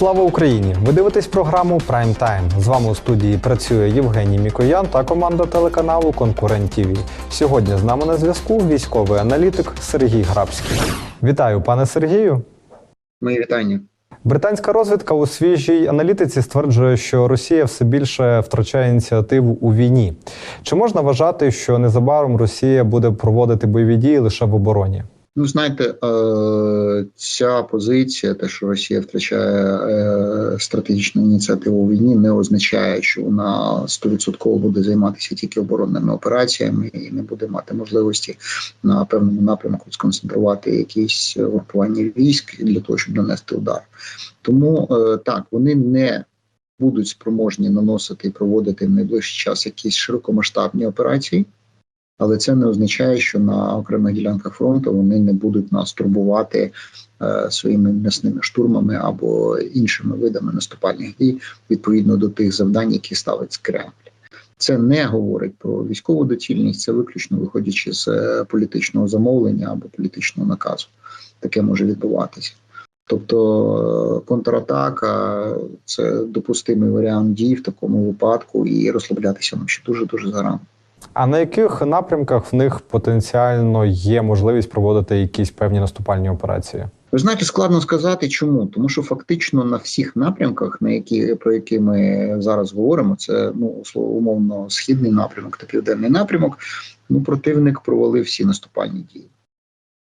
Слава Україні! Ви дивитесь програму Прайм Тайм. З вами у студії працює Євгеній Мікоян та команда телеканалу Конкурент ТІВІ. Сьогодні з нами на зв'язку військовий аналітик Сергій Грабський. Вітаю, пане Сергію. Мої вітання. Британська розвідка у свіжій аналітиці стверджує, що Росія все більше втрачає ініціативу у війні. Чи можна вважати, що незабаром Росія буде проводити бойові дії лише в обороні? Ну, знаєте, е, ця позиція, те, що Росія втрачає е, стратегічну ініціативу у війні, не означає, що вона 100% буде займатися тільки оборонними операціями і не буде мати можливості на певному напрямку сконцентрувати якісь групування військ для того, щоб нанести удар. Тому е, так вони не будуть спроможні наносити і проводити в найближчий час якісь широкомасштабні операції. Але це не означає, що на окремих ділянках фронту вони не будуть нас турбувати е, своїми м'ясними штурмами або іншими видами наступальних дій відповідно до тих завдань, які ставить Кремль. Це не говорить про військову доцільність, це виключно виходячи з е, політичного замовлення або політичного наказу. Таке може відбуватися. Тобто е, контратака це допустимий варіант дій в такому випадку, і розслаблятися нам ще дуже дуже зарано. А на яких напрямках в них потенціально є можливість проводити якісь певні наступальні операції? Ви знаєте, складно сказати, чому тому, що фактично на всіх напрямках, на які про які ми зараз говоримо, це ну умовно східний напрямок та південний напрямок. Ну противник провалив всі наступальні дії.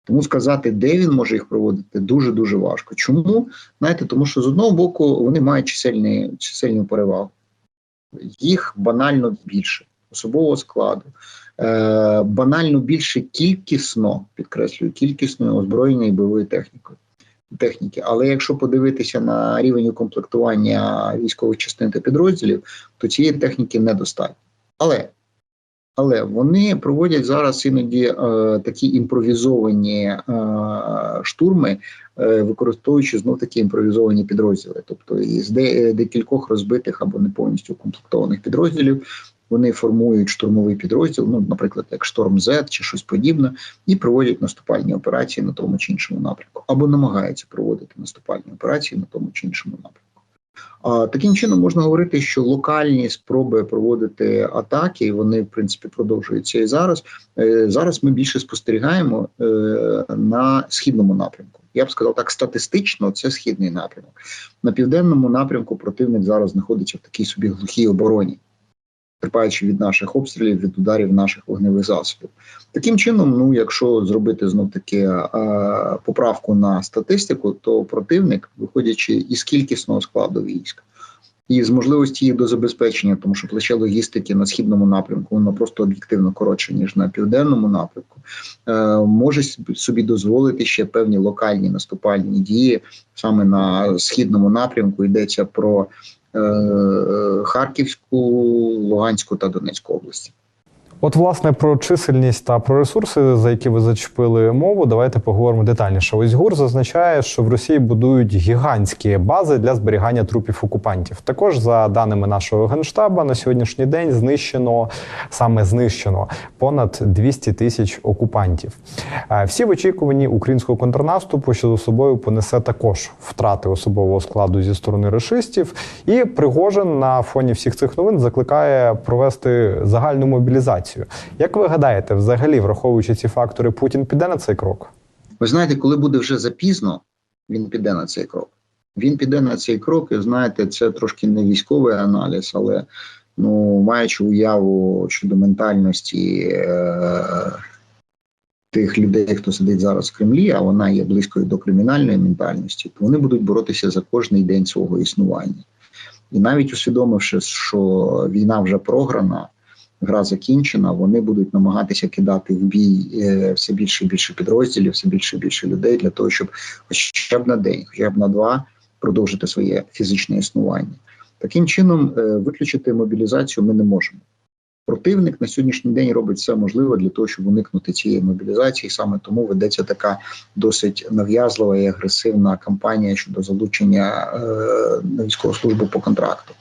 Тому сказати, де він може їх проводити, дуже дуже важко. Чому знаєте, тому що з одного боку вони мають чисельні чисельну перевагу, їх банально більше особового складу, е, банально більше кількісно, підкреслюю, кількісної озброєння і бойової техніки. Техніки, але якщо подивитися на рівень укомплектування військових частин та підрозділів, то цієї техніки недостатньо. Але але вони проводять зараз іноді е, такі імпровізовані е, штурми, е, використовуючи знов такі імпровізовані підрозділи, тобто із декількох розбитих або не повністю укомплектованих підрозділів вони формують штурмовий підрозділ, ну, наприклад, як Шторм Z чи щось подібне, і проводять наступальні операції на тому чи іншому напрямку, або намагаються проводити наступальні операції на тому чи іншому напрямку. А таким чином можна говорити, що локальні спроби проводити атаки, вони в принципі продовжуються і зараз. Е, зараз ми більше спостерігаємо е, на східному напрямку. Я б сказав так, статистично це східний напрямок. На південному напрямку противник зараз знаходиться в такій собі глухій обороні терпаючи від наших обстрілів, від ударів наших вогневих засобів. Таким чином, ну якщо зробити знов таки поправку на статистику, то противник, виходячи із кількісного складу військ. І з можливості їх до забезпечення, тому що плече логістики на східному напрямку воно просто об'єктивно коротше ніж на південному напрямку, е, може собі дозволити ще певні локальні наступальні дії саме на східному напрямку. Йдеться про Е, Харківську, Луганську та Донецьку області. От, власне, про чисельність та про ресурси, за які ви зачепили мову, давайте поговоримо детальніше. Ось ГУР зазначає, що в Росії будують гігантські бази для зберігання трупів окупантів. Також, за даними нашого генштаба, на сьогоднішній день знищено саме знищено понад 200 тисяч окупантів. Е, всі в очікуванні українського контрнаступу, що за собою понесе також втрати особового складу зі сторони рашистів. І Пригожин на фоні всіх цих новин закликає провести загальну мобілізацію ситуацію. Як ви гадаєте, взагалі, враховуючи ці фактори, Путін піде на цей крок? Ви знаєте, коли буде вже запізно, він піде на цей крок. Він піде на цей крок, і знаєте, це трошки не військовий аналіз, але ну, маючи уяву щодо ментальності е- тих людей, хто сидить зараз в Кремлі, а вона є близькою до кримінальної ментальності, то вони будуть боротися за кожний день свого існування. І навіть усвідомивши, що війна вже програна, гра закінчена, вони будуть намагатися кидати в бій е, все більше і більше підрозділів, все більше і більше людей для того, щоб хоча б на день, хоча б на два продовжити своє фізичне існування. Таким чином, е, виключити мобілізацію ми не можемо. Противник на сьогоднішній день робить все можливе для того, щоб уникнути цієї мобілізації. Саме тому ведеться така досить нав'язлива і агресивна кампанія щодо залучення е, на по контракту.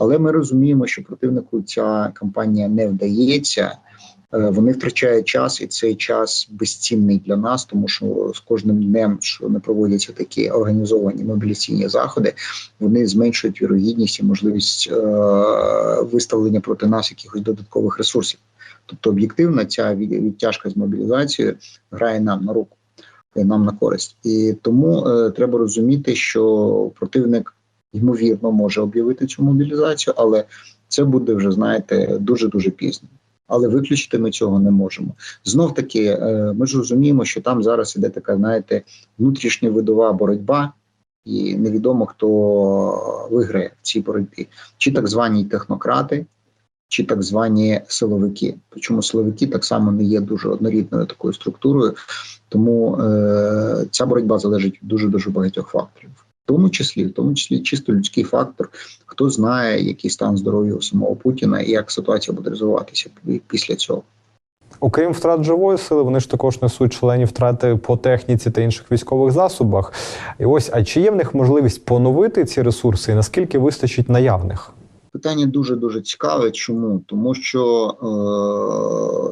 Але ми розуміємо, що противнику ця кампанія не вдається. Е, Вони втрачають час, і цей час безцінний для нас, тому що з кожним днем, що не проводяться такі організовані мобіляційні заходи, вони зменшують вірогідність і можливість е, виставлення проти нас якихось додаткових ресурсів. Тобто, об'єктивно, ця від- відтяжка з мобілізацією грає нам на руку, е, нам на користь. І тому е, треба розуміти, що противник ймовірно може об'явити цю мобілізацію, але це буде вже знаєте дуже дуже пізно. Але виключити ми цього не можемо. Знов таки, е, ми ж розуміємо, що там зараз іде така, знаєте, внутрішня видова боротьба, і невідомо хто виграє в цій боротьбі, чи так звані технократи, чи так звані силовики. Причому силовики так само не є дуже однорідною такою структурою, тому е, ця боротьба залежить від дуже дуже багатьох факторів. В тому числі, в тому числі чисто людський фактор, хто знає, який стан здоров'я у самого Путіна і як ситуація буде розвиватися після цього. Окрім втрат живої сили, вони ж також несуть численні втрати по техніці та інших військових засобах. І ось, а чи є в них можливість поновити ці ресурси, і наскільки вистачить наявних? Питання дуже дуже цікаве. Чому? Тому що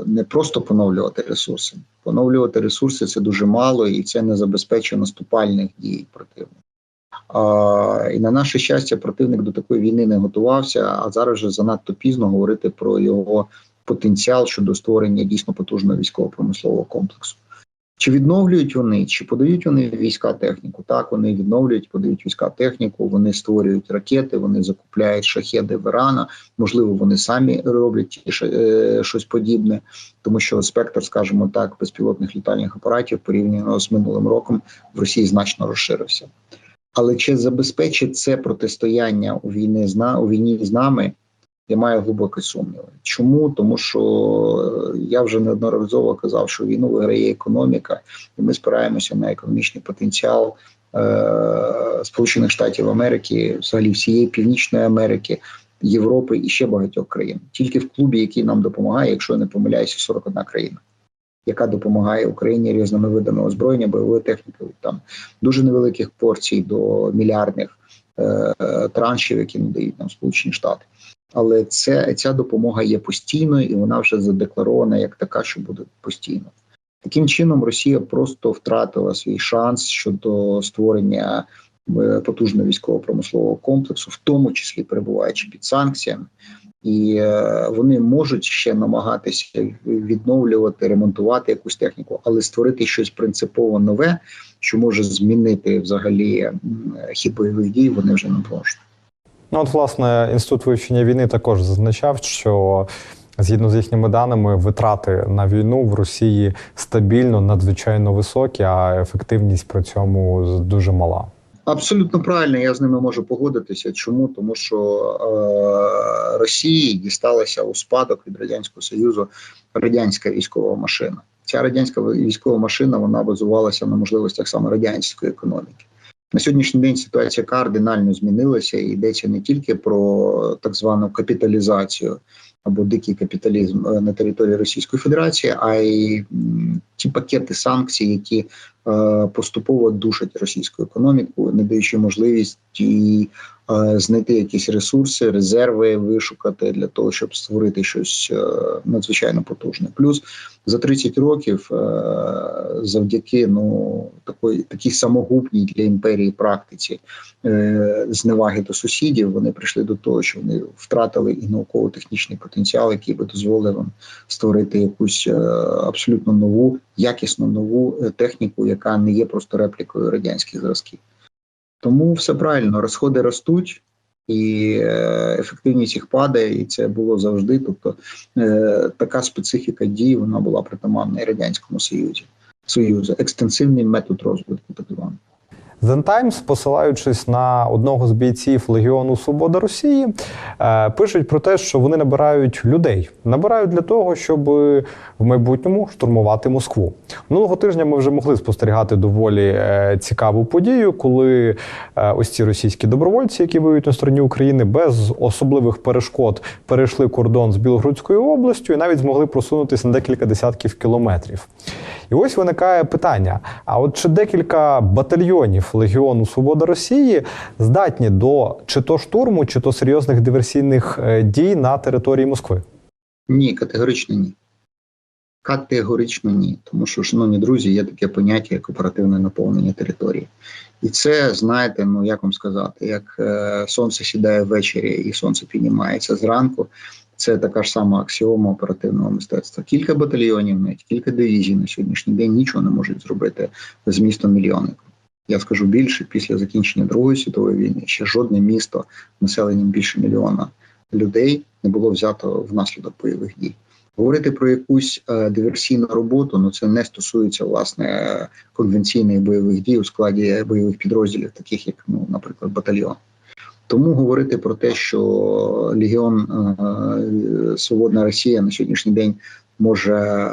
е, не просто поновлювати ресурси. Поновлювати ресурси це дуже мало, і це не забезпечує наступальних дій противника. І на наше щастя, противник до такої війни не готувався, а зараз вже занадто пізно говорити про його потенціал щодо створення дійсно потужного військово-промислового комплексу. Чи відновлюють вони, чи подають вони війська техніку? Так, вони відновлюють, подають війська техніку, вони створюють ракети, вони закупляють шахеди в Ірана. Можливо, вони самі роблять е, щось подібне, тому що спектр, скажімо так, безпілотних літальних апаратів порівняно з минулим роком в Росії значно розширився. Але чи забезпечить це протистояння у війни з у війні з нами? Я маю глибокі сумніви. Чому? Тому що е, я вже неодноразово казав, що війну виграє економіка, і ми спираємося на економічний потенціал е- Сполучених Штатів Америки, взагалі всієї Північної Америки, Європи і ще багатьох країн. Тільки в клубі, який нам допомагає, якщо я не помиляюся, 41 країна, яка допомагає Україні різними видами озброєння, бойової техніки, там дуже невеликих порцій до мільярдних е- траншів, які надають нам Сполучені Штати. Але це ця допомога є постійною і вона вже задекларована як така, що буде постійно. Таким чином, Росія просто втратила свій шанс щодо створення е, потужного військово-промислового комплексу, в тому числі перебуваючи під санкціями, і е, вони можуть ще намагатися відновлювати, ремонтувати якусь техніку, але створити щось принципово нове, що може змінити взагалі хід бойових дій, вони вже не можуть. Ну, от, власне, інститут вивчення війни також зазначав, що згідно з їхніми даними, витрати на війну в Росії стабільно надзвичайно високі, а ефективність при цьому дуже мала. Абсолютно правильно, я з ними можу погодитися. Чому? Тому що е, Росії дісталася у спадок від радянського союзу радянська військова машина. Ця радянська військова машина вона базувалася на можливостях саме радянської економіки. На сьогоднішній день ситуація кардинально змінилася і йдеться не тільки про так звану капіталізацію або дикий капіталізм е, на території Російської Федерації, а й ті пакети санкцій, які поступово душать російську економіку, не даючи можливість і е, знайти якісь ресурси, резерви, вишукати для того, щоб створити щось е, надзвичайно потужне. Плюс за 30 років, е, завдяки ну такої такій самогубній для імперії практиці е, зневаги до сусідів, вони прийшли до того, що вони втратили і науково-технічний потенціал, який би дозволив створити якусь е, абсолютно нову, якісно нову е, техніку, яка не є просто реплікою радянських зразків. Тому все правильно, розходи ростуть. І е, ефективність їх падає, і це було завжди. Тобто е, така специфіка дій вона була притаманна і радянському союзі союзу, екстенсивний метод розвитку, так званий. The Times, посилаючись на одного з бійців Легіону Свобода Росії, е, пишуть про те, що вони набирають людей, набирають для того, щоб в майбутньому штурмувати Москву. Минулого тижня ми вже могли спостерігати доволі е, цікаву подію, коли е, ось ці російські добровольці, які воюють на стороні України, без особливих перешкод перейшли кордон з Білгородською областю і навіть змогли просунутися на декілька десятків кілометрів. І ось виникає питання: а от чи декілька батальйонів Легіону Свобода Росії здатні до чи то штурму, чи то серйозних диверсійних е, дій на території Москви? Ні, категорично ні. Категорично ні, тому що, шановні друзі, є таке поняття як оперативне наповнення території, і це знаєте, ну як вам сказати, як е, сонце сідає ввечері і сонце піднімається зранку. Це така ж сама аксіома оперативного мистецтва. Кілька батальйонів, навіть кілька дивізій на сьогоднішній день нічого не можуть зробити з містом мільйонником. Я скажу більше, після закінчення Другої світової війни ще жодне місто населенням більше мільйона людей не було взято внаслідок бойових дій. Говорити про якусь е, диверсійну роботу, ну це не стосується власне конвенційних бойових дій у складі бойових підрозділів, таких як, ну, наприклад, батальйон. Тому говорити про те, що Легіон е, Свободна Росія на сьогоднішній день може е,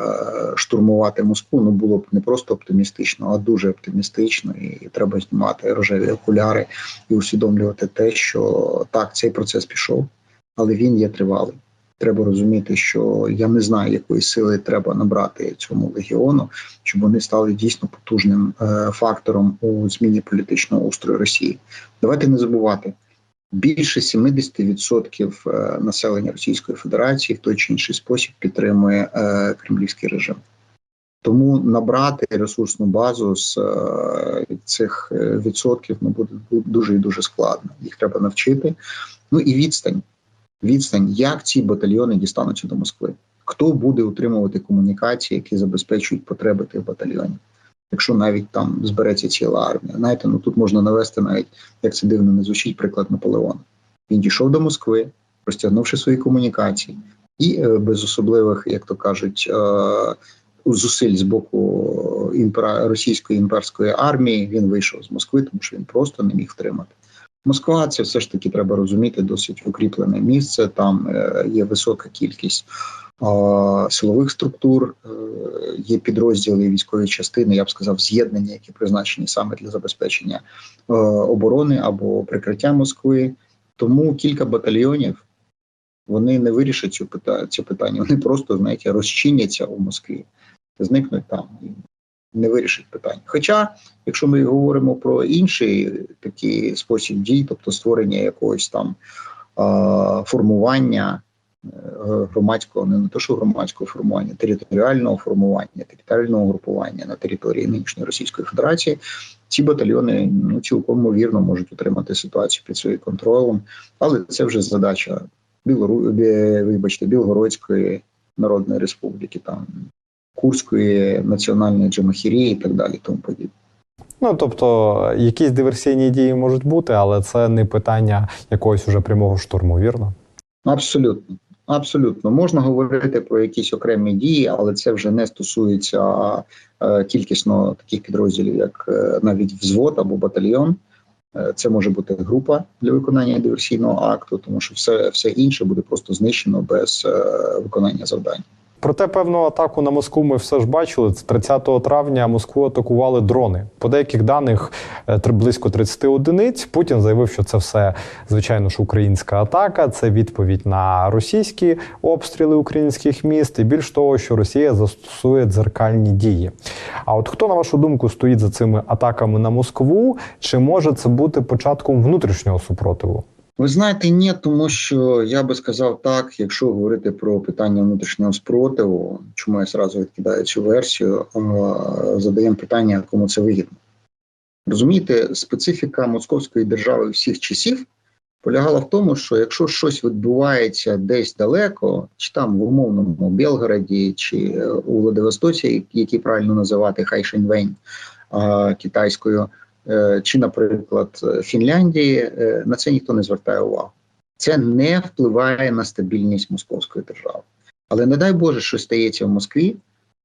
штурмувати Москву, ну було б не просто оптимістично, а дуже оптимістично. І треба знімати рожеві окуляри і усвідомлювати те, що так, цей процес пішов, але він є тривалий. Треба розуміти, що я не знаю, якої сили треба набрати цьому легіону, щоб вони стали дійсно потужним е, фактором у зміні політичного устрою Росії. Давайте не забувати. Більше 70% е, населення Російської Федерації в той чи інший спосіб підтримує е, кремлівський режим. Тому набрати ресурсну базу з е, цих відсотків ну, буде дуже і дуже складно. Їх треба навчити. Ну і відстань. Відстань, як ці батальйони дістануться до Москви. Хто буде утримувати комунікації, які забезпечують потреби тих батальйонів? Якщо навіть там збереться ціла армія, знаєте, ну тут можна навести навіть як це дивно не звучить, приклад Наполеона. Він дійшов до Москви, розтягнувши свої комунікації, і е, без особливих, як то кажуть, е, зусиль з боку імпера російської імперської армії він вийшов з Москви, тому що він просто не міг втримати. Москва це все ж таки треба розуміти досить укріплене місце. Там е, є висока кількість силових структур, е, є підрозділи військової частини, я б сказав, з'єднання, які призначені саме для забезпечення е, оборони або прикриття Москви. Тому кілька батальйонів вони не вирішать цю питання. Вони просто знаєте, розчиняться у Москві, зникнуть там не вирішить питання. Хоча, якщо ми говоримо про інший такий спосіб дій, тобто створення якогось там формування е, громадського, не то що громадського формування, територіального формування, територіального групування на території нинішньої Російської Федерації, ці батальйони ну цілком ймовірно можуть утримати ситуацію під своїм контролем, але це вже задача Білору... Вибачте, Білгородської Народної Республіки, там Курської національної джамахірії і так далі. Тому подібне. Ну тобто, якісь диверсійні дії можуть бути, але це не питання якогось уже прямого штурму, вірно? Абсолютно. Абсолютно можна говорити про якісь окремі дії, але це вже не стосується е, кількісно таких підрозділів, як е, навіть взвод або батальйон. Е, Це може бути група для виконання диверсійного акту, тому що все, все інше буде просто знищено без виконання завдань. Проте певну атаку на Москву ми все ж бачили. Це 30 травня Москву атакували дрони. По деяких даних е, близько 30 одиниць. Путін заявив, що це все звичайно ж українська атака. Це відповідь на російські обстріли українських міст. І більш того, що Росія застосує дзеркальні дії. А от хто на вашу думку стоїть за цими атаками на Москву? Чи може це бути початком внутрішнього супротиву? Ви знаєте, ні, тому що я би сказав так, якщо говорити про питання внутрішнього спротиву, чому я зразу відкидаю цю версію, задаємо питання, кому це вигідно. Розумієте, специфіка московської держави всіх часів полягала в тому, що якщо щось відбувається десь далеко, чи там в умовному Белгороді, чи е, у Владивостоці, який правильно називати Хайшенвень е, китайською, чи, наприклад, Фінляндії, е, на це ніхто не звертає увагу. Це не впливає на стабільність московської держави. Але не дай Боже, що стається в Москві,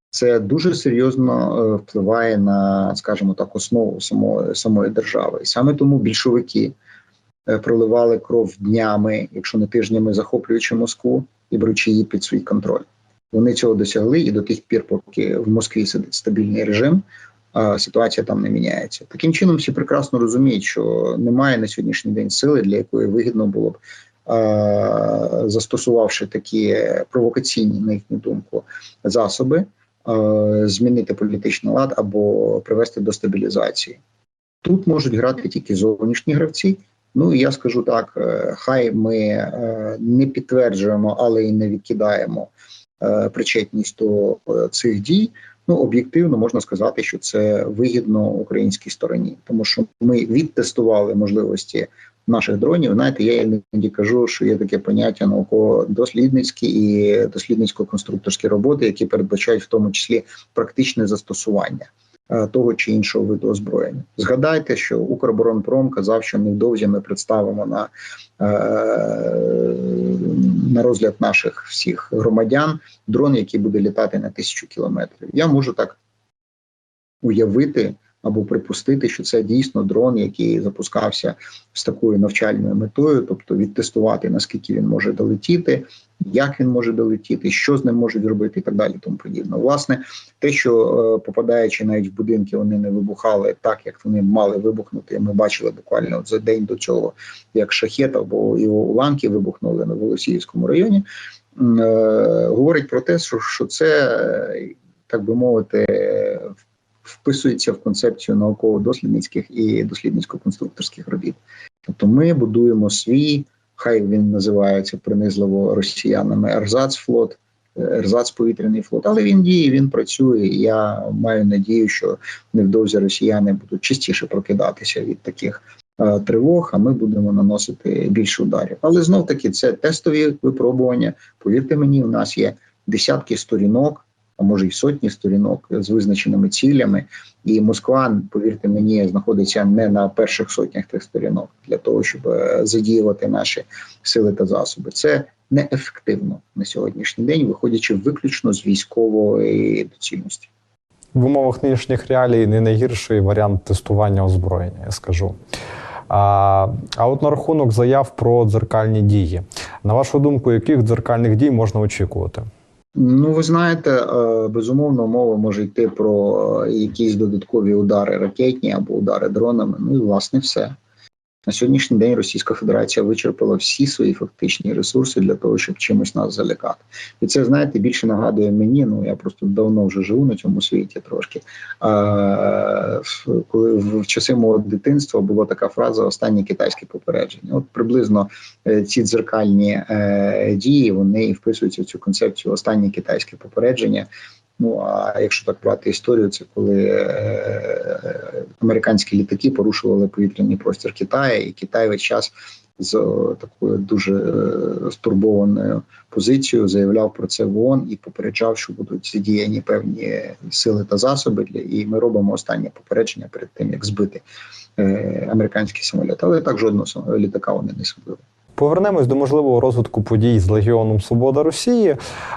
це дуже серйозно е, впливає на, скажімо так, основу самої, самої держави. І саме тому більшовики е, проливали кров днями, якщо не тижнями, захоплюючи Москву і беручи її під свій контроль. Вони цього досягли, і до тих пір, поки в Москві сидить стабільний режим, ситуація там не міняється. Таким чином, всі прекрасно розуміють, що немає на сьогоднішній день сили, для якої вигідно було б, застосувавши такі провокаційні, на їхню думку, засоби, змінити політичний лад або привести до стабілізації. Тут можуть грати тільки зовнішні гравці. Ну і я скажу так: е, хай ми е, не підтверджуємо, але і не відкидаємо е, причетність до цих дій. Ну, об'єктивно можна сказати, що це вигідно українській стороні, тому що ми відтестували можливості наших дронів. Знаєте, я іноді кажу, що є таке поняття науково-дослідницькі і дослідницько-конструкторські роботи, які передбачають в тому числі практичне застосування того чи іншого виду озброєння. Згадайте, що Укроборонпром казав, що невдовзі ми представимо на, е, на розгляд наших всіх громадян дрон, який буде літати на тисячу кілометрів. Я можу так уявити або припустити, що це дійсно дрон, який запускався з такою навчальною метою, тобто відтестувати наскільки він може долетіти, як він може долетіти, що з ним можуть зробити, і так далі. Тому подібне. Власне, те, що е, попадаючи навіть в будинки, вони не вибухали так, як вони мали вибухнути. Ми бачили буквально за день до цього, як шахет або його уламки вибухнули на Волосіївському районі. Е, Говорить про те, що, що це е, так би мовити, вписується в концепцію науково-дослідницьких і дослідницько-конструкторських робіт. Тобто ми будуємо свій, хай він називається принизливо росіянами Ерзацфлот, Ерзац повітряний флот, але він діє, він працює. Я маю надію, що невдовзі росіяни будуть частіше прокидатися від таких е, тривог, а ми будемо наносити більше ударів. Але знов таки це тестові випробування. Повірте мені, у нас є десятки сторінок а може й сотні сторінок з визначеними цілями. І Москва, повірте мені, знаходиться не на перших сотнях тих сторінок для того, щоб е, задіювати наші сили та засоби. Це неефективно на сьогоднішній день, виходячи виключно з військової доцільності. В умовах нинішніх реалій не найгірший варіант тестування озброєння, я скажу. А а от на рахунок заяв про дзеркальні дії. На вашу думку, яких дзеркальних дій можна очікувати? Ну, ви знаєте, е, безумовно, мова може йти про якісь додаткові удари ракетні або удари дронами. Ну і власне все. На сьогоднішній день Російська Федерація вичерпала всі свої фактичні ресурси для того, щоб чимось нас залякати. І це знаєте більше нагадує мені. Ну я просто давно вже живу на цьому світі трошки. А, Коли в часи мого дитинства була така фраза Останнє китайське попередження. От приблизно е, ці дзеркальні е, дії вони і вписуються в цю концепцію останнє китайське попередження. Ну а якщо так брати історію, це коли е, американські літаки порушували повітряний простір Китаю, і Китай весь час з такою дуже е, стурбованою позицією заявляв про це в ООН і попереджав, що будуть задіяні певні сили та засоби. Для і ми робимо останнє попередження перед тим, як збити е, американський самоліт. Але так жодного літака вони не зробили. Повернемось до можливого розвитку подій з Легіоном Свобода Росії.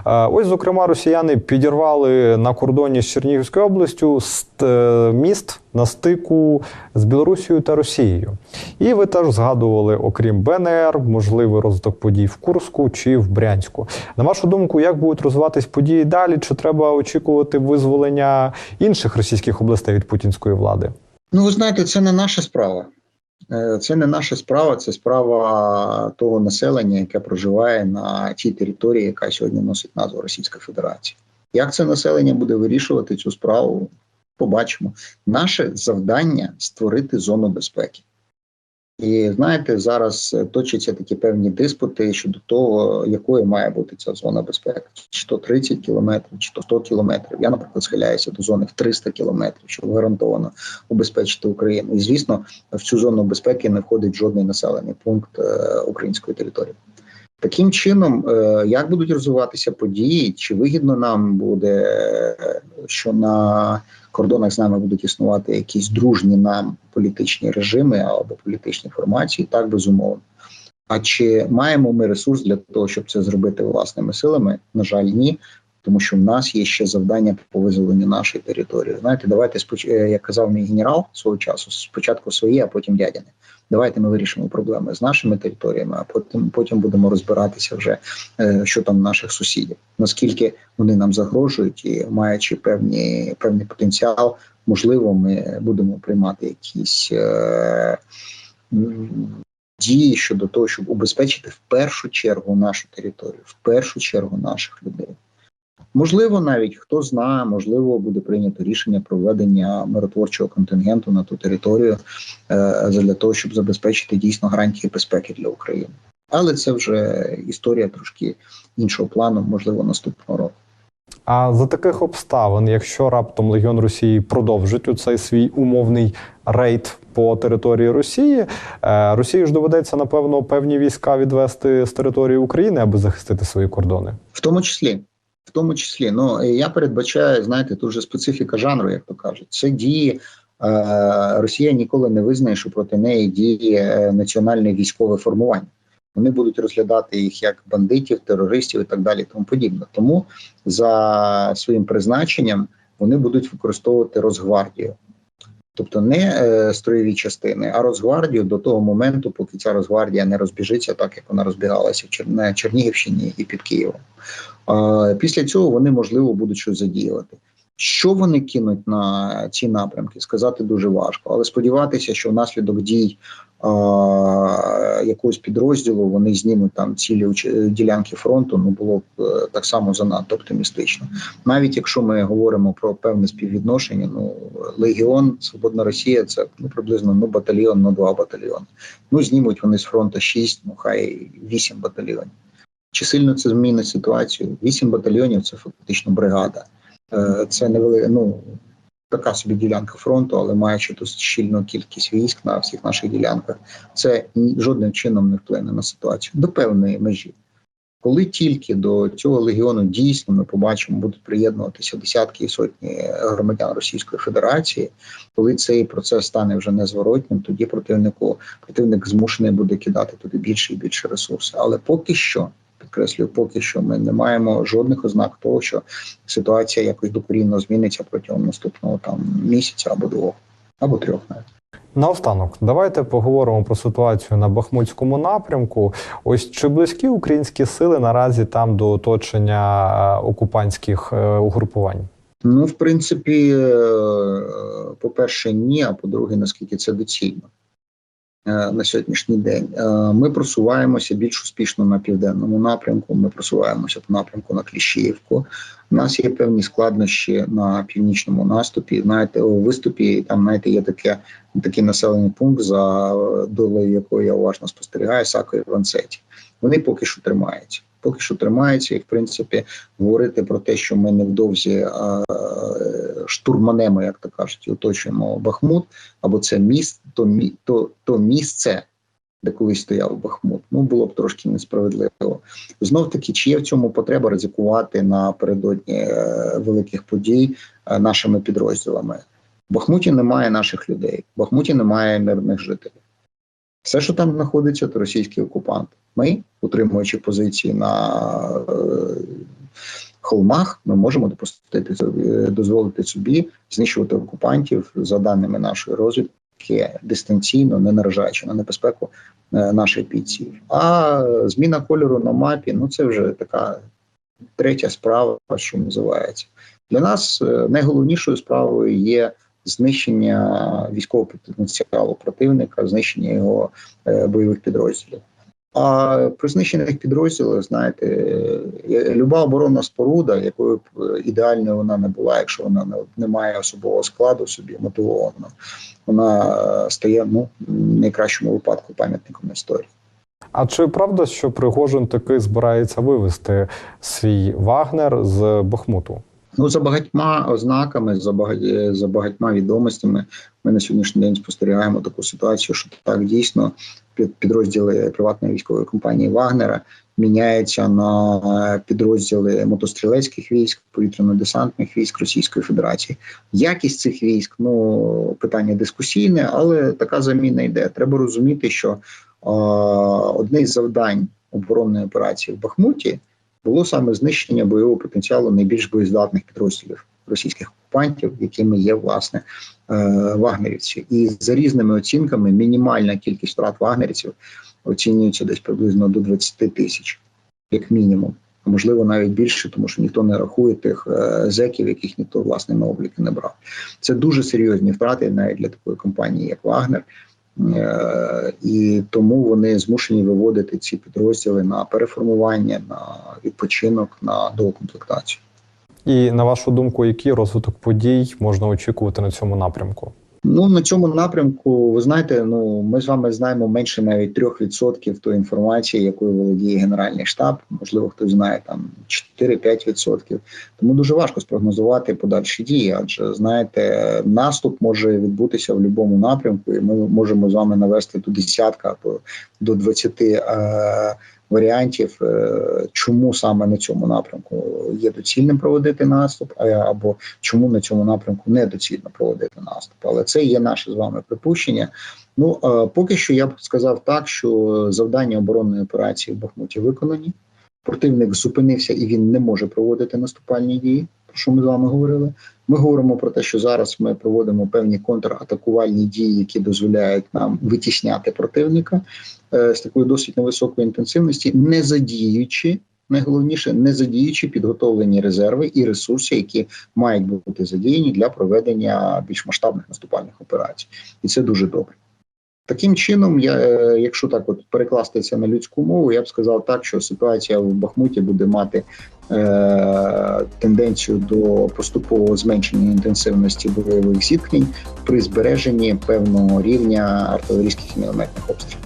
Е, ось, зокрема, росіяни підірвали на кордоні з Чернігівською областю е, міст на стику з Білорусією та Росією. І ви теж згадували, окрім БНР, можливий розвиток подій в Курську чи в Брянську. На вашу думку, як будуть розвиватись події далі? Чи треба очікувати визволення інших російських областей від путінської влади? Ну, ви знаєте, це не наша справа. Е, це не наша справа, це справа того населення, яке проживає на тій території, яка сьогодні носить назву Російська Федерація. Як це населення буде вирішувати цю справу? Побачимо. Наше завдання створити зону безпеки. І знаєте, зараз точаться такі певні диспути щодо того, якою має бути ця зона безпеки, чи то 30 кілометрів, чи то 100 кілометрів. Я, наприклад, схиляюся до зони в 300 кілометрів, щоб гарантовано убезпечити Україну. І звісно, в цю зону безпеки не входить жодний населений пункт е, української території. Таким чином, е, як будуть розвиватися події, чи вигідно нам буде, е, що на кордонах з нами будуть існувати якісь дружні нам політичні режими або політичні формації, так безумовно. А чи маємо ми ресурс для того, щоб це зробити власними силами? На жаль, ні. Тому що в нас є ще завдання по визволенню нашої території. Знаєте, давайте. Е, як казав мій генерал свого часу, спочатку свої, а потім дядяни. Давайте ми вирішимо проблеми з нашими територіями, а потім потім будемо розбиратися вже е, що там наших сусідів. Наскільки вони нам загрожують, і маючи певні певний потенціал, можливо, ми будемо приймати якісь е, дії щодо того, щоб убезпечити в першу чергу нашу територію, в першу чергу наших людей. Можливо, навіть хто знає, можливо, буде прийнято рішення про введення миротворчого контингенту на ту територію е, для того, щоб забезпечити дійсно гарантії безпеки для України. Але це вже історія трошки іншого плану, можливо, наступного року. А за таких обставин, якщо раптом Легіон Росії продовжить у цей свій умовний рейд по території Росії, е, Росії ж доведеться напевно певні війська відвести з території України, аби захистити свої кордони. В тому числі, в тому числі, ну я передбачаю, знаєте, тут же специфіка жанру, як то кажуть. Це дії. е, Росія ніколи не визнає, що проти неї діє е, національне військове формування. Вони будуть розглядати їх як бандитів, терористів і так далі, тому подібне. Тому за своїм призначенням вони будуть використовувати Росгвардію. Тобто не е, строєві частини, а Росгвардію до того моменту, поки ця Росгвардія не розбіжиться, так як вона розбігалася в Чер... на Чернігівщині і під Києвом. Е, після цього вони можливо будуть щось задіювати. Що вони кинуть на ці напрямки, сказати дуже важко, але сподіватися, що внаслідок дій якогось підрозділу вони знімуть там цілі ділянки фронту, ну було б е, так само занадто оптимістично. Навіть якщо ми говоримо про певне співвідношення, ну легіон, свободна Росія, це ну приблизно ну батальйон, ну два батальйони. Ну знімуть вони з фронту шість, ну хай вісім батальйонів. Чи сильно це змінить ситуацію? Вісім батальйонів це фактично бригада. Е, Це невелика, ну така собі ділянка фронту, але маючи досить щільну кількість військ на всіх наших ділянках, це жодним чином не вплине на ситуацію до певної межі. Коли тільки до цього легіону дійсно ми побачимо, будуть приєднуватися десятки і сотні громадян Російської Федерації, коли цей процес стане вже незворотнім, тоді противнику противник змушений буде кидати туди більше і більше ресурсів. Але поки що, підкреслюю, поки що ми не маємо жодних ознак того, що ситуація якось докорінно зміниться протягом наступного там місяця або двох, або трьох навіть. Наостанок, давайте поговоримо про ситуацію на Бахмутському напрямку. Ось чи близькі українські сили наразі там до оточення е, окупантських е, угрупувань? Ну, в принципі, е, по-перше, ні, а по-друге, наскільки це доцільно на сьогоднішній день. Е, Ми просуваємося більш успішно на південному напрямку. Ми просуваємося по напрямку на Кліщіївку. У нас є певні складнощі на північному наступі. Знаєте, у виступі там знаєте, є таке такий населений пункт, за долею якого я уважно спостерігаю, Сако і Вансеті. Вони поки що тримаються. Поки що тримаються, і в принципі говорити про те, що ми невдовзі а, штурманемо, як то кажуть, оточуємо Бахмут, або це міст, то, мі- то, то місце, де колись стояв Бахмут, ну було б трошки несправедливо. Знов таки, чи є в цьому потреба ризикувати напередодні е, великих подій е, нашими підрозділами? В Бахмуті немає наших людей, в Бахмуті немає мирних жителів. Все, що там знаходиться, то російські окупанти. Ми, утримуючи позиції на е, холмах, ми можемо допустити е, дозволити собі знищувати окупантів за даними нашої розвідки дистанційно, не наражаючи на небезпеку е, наших бійців. А зміна кольору на мапі ну це вже така третя справа, що називається. Для нас найголовнішою справою є знищення військового потенціалу противника, знищення його е, бойових підрозділів. А при знищених підрозділах, знаєте, е, люба оборонна споруда, якою б е, ідеальною вона не була, якщо вона не, має особового складу собі мотивовано, вона стає ну в найкращому випадку пам'ятником історії. А чи правда, що Пригожин таки збирається вивести свій Вагнер з Бахмуту? Ну, за багатьма ознаками, за багать, за багатьма відомостями, ми на сьогоднішній день спостерігаємо таку ситуацію, що так дійсно підрозділи приватної військової компанії Вагнера міняються на підрозділи мотострілецьких військ, повітряно-десантних військ Російської Федерації. Якість цих військ ну питання дискусійне, але така заміна йде. Треба розуміти, що е, одне із завдань оборонної операції в Бахмуті було саме знищення бойового потенціалу найбільш боєздатних підрозділів російських окупантів, якими є власне е, вагнерівці. І за різними оцінками мінімальна кількість втрат вагнерівців оцінюється десь приблизно до 20 тисяч, як мінімум. Можливо навіть більше, тому що ніхто не рахує тих е, зеків, яких ніхто власне на обліки не брав. Це дуже серйозні втрати навіть для такої компанії, як Вагнер. Е, І тому вони змушені виводити ці підрозділи на переформування, на відпочинок, на доукомплектацію. І на вашу думку, який розвиток подій можна очікувати на цьому напрямку? Ну на цьому напрямку, ви знаєте, ну ми з вами знаємо менше навіть 3% тої інформації, якою володіє Генеральний штаб. Можливо, хтось знає там 4-5%. Тому дуже важко спрогнозувати подальші дії. Адже знаєте, наступ може відбутися в будь-якому напрямку, і ми можемо з вами навести до десятка або до 20 е, варіантів, е, чому саме на цьому напрямку є доцільним проводити наступ, або чому на цьому напрямку недоцільно проводити наступ. Але це є наше з вами припущення. Ну е, поки що я б сказав так, що завдання оборонної операції в Бахмуті виконані. Противник зупинився і він не може проводити наступальні дії. Про що ми з вами говорили? Ми говоримо про те, що зараз ми проводимо певні контратакувальні дії, які дозволяють нам витісняти противника е, з такою досить невисокої інтенсивності, не задіючи. Найголовніше не задіючи підготовлені резерви і ресурси, які мають бути задіяні для проведення більш масштабних наступальних операцій, і це дуже добре. Таким чином, я, е, якщо так от перекласти це на людську мову, я б сказав так, що ситуація в Бахмуті буде мати е, тенденцію до поступового зменшення інтенсивності бойових зіткнень при збереженні певного рівня артилерійських і мінометних обстрілів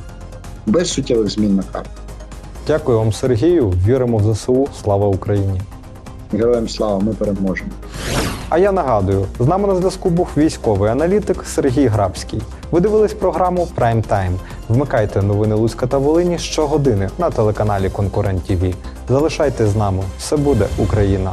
без суттєвих змін на карті. Дякую вам, Сергію. Віримо в ЗСУ. Слава Україні! Героям слава, ми переможемо. А я нагадую, з нами на зв'язку був військовий аналітик Сергій Грабський. Ви дивились програму Прайм Тайм. Вмикайте новини Луцька та Волині щогодини на телеканалі Конкурент ТІВІ. Залишайтесь з нами. Все буде Україна!